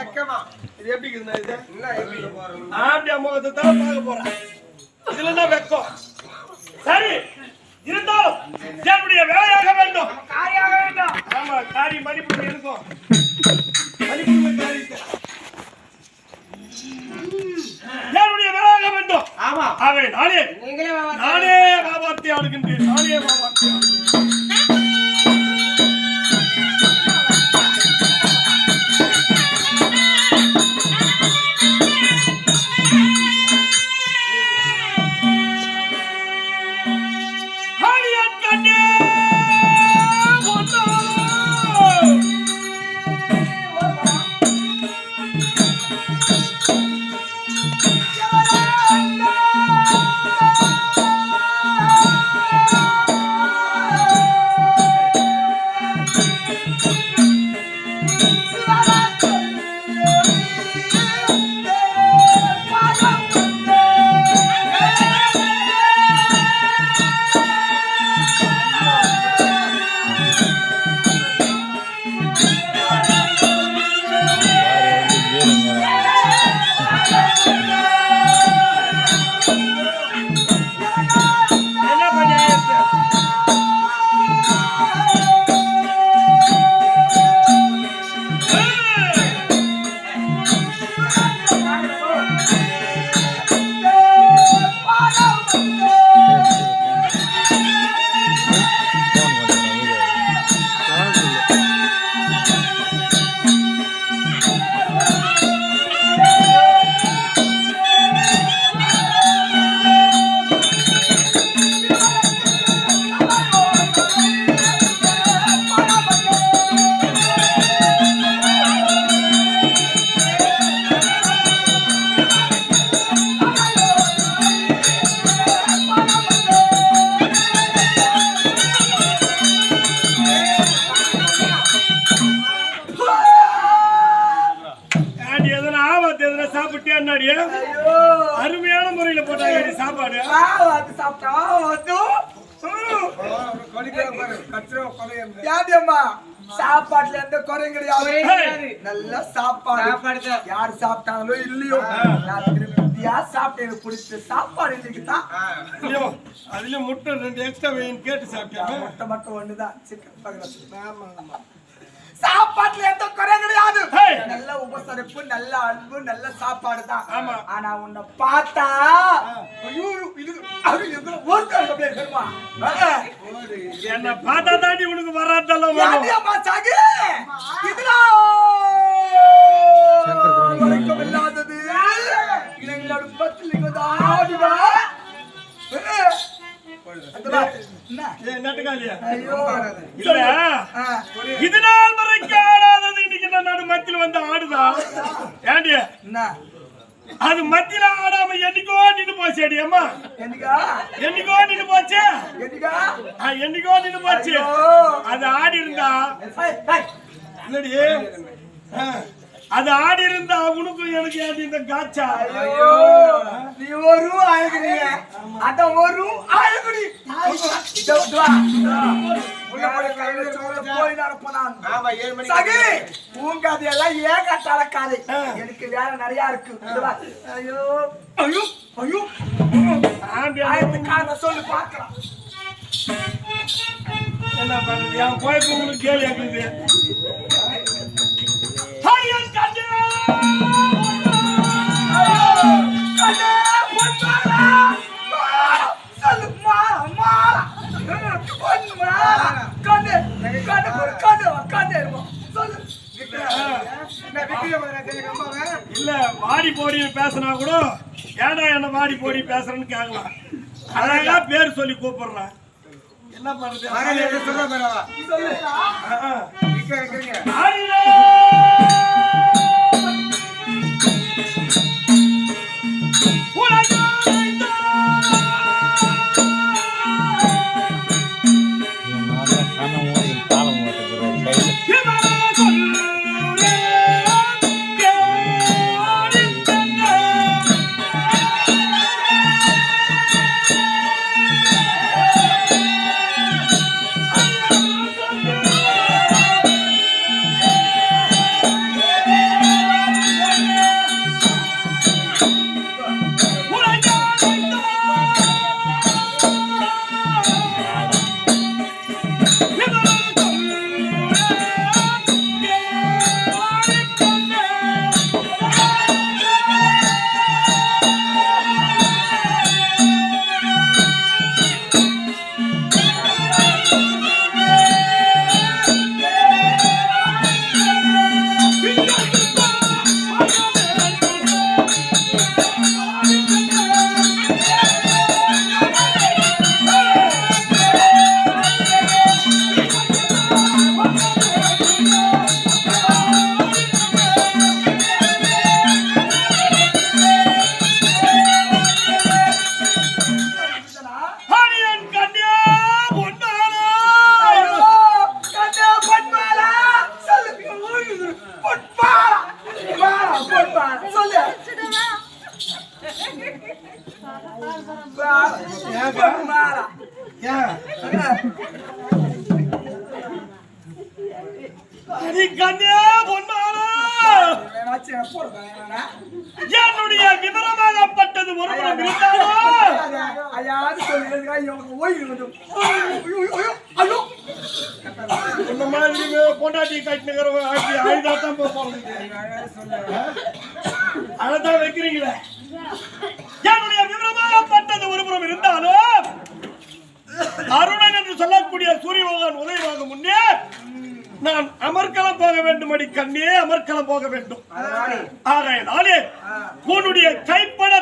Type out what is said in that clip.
வெக்கமா? இது எப்படி இருக்குதுண்ணா இது? என்ன எப்படி போறோம் ஆண்டியா முகத்தை தான் பார்க்க போறேன் இதுல என்ன வெக்கம்? சரி இருந்தாலும் என்னுடைய வேலையாக வேண்டும். காரியாக வேண்டாம். ஆமா காரி மதிப்பு இருக்கும் என்னுடைய வேலையாக வேண்டும். ஆமா. ஆகவே நானே நானே வியாபாரத்தை ஆடுகின்றேன் நானே வியாபாரத்தை London! Yeah! சாப்பாடு? கத்துறோம் கொலையம் யாடியம்மா சாப்பாட்டுல எந்த குறையும் கிடையாது. நல்ல சாப்பாடு. யார் சாப்பிட்டாங்களோ இல்லையோ. நான் திருப்தியா சாப்பிட்டு எனக்கு பிடிச்ச சாப்பாடு இன்னைக்கு தான். அதுலயும் முட்டை ரெண்டு எக்ஸ்ட்ரா வேணும் கேட்டு சாப்பிட்டேன் முட்டை மட்டும் ஒண்ணுதான். சிக்கன் பக்கத்துல சாப்பாட்டுல எந்த குறையும் கிடையாது. நல்ல உபசரிப்பு நல்ல அன்பு நல்ல சாப்பாடு தான். ஆமா. ஆனா உன்னை பார்த்தா என்ன பார்த்தா தாண்டி உனக்கு வராதெல்லாம் இதுடா. வணக்கம் இல்லாதது. இளைஞர் பத்தில் இங்கதாடுடா என்ன நட்டுக்காலியா ஐயோ. இல்ல அது மத்தியில ஆடாம என்னைக்கோ நின்னு போச்சு அடி அம்மா. என்னக்கா? நின்னு போச்சு. என்னக்கா? நின்னு போச்சு. அது ஆடி இருந்தா ஆ, அது ஆடி இருந்தா உனக்கும் எனக்கு ஏண்டி இந்த காய்ச்சா ஐயோ. நீ ஒரு அழகுறீங்க அத ஒரு அழகுடி உங்க அதெல்லாம் ஏன் கட்டால காது எனக்கு வேலை நிறைய இருக்கு. ஐயோ ஐயோ ஐயோ. காரணம் சொல்லு பார்க்கலாம். என்ன பண்ணுது? என் உங்களுக்கு கேள்வி கேட்குது இல்ல வாடி போடின்னு பேசினா கூட ஏன்டா என்ன வாடி போடி பேசுறேன்னு கேட்கலாம் அழகா பேர் சொல்லி கூப்பிடுறேன் என்ன பண்றது ஐயோ, ஐயோ. இந்த மாதிரி பொண்டாட்டி கட்டினுக்கிறவங்க போக போறது அழதான் வைக்கிறீங்களே. என்னுடைய விவரமாகப்பட்டது இருந்தாலும் கண்ணே அமர்க்களம் போக வேண்டும். ஆகையினாலே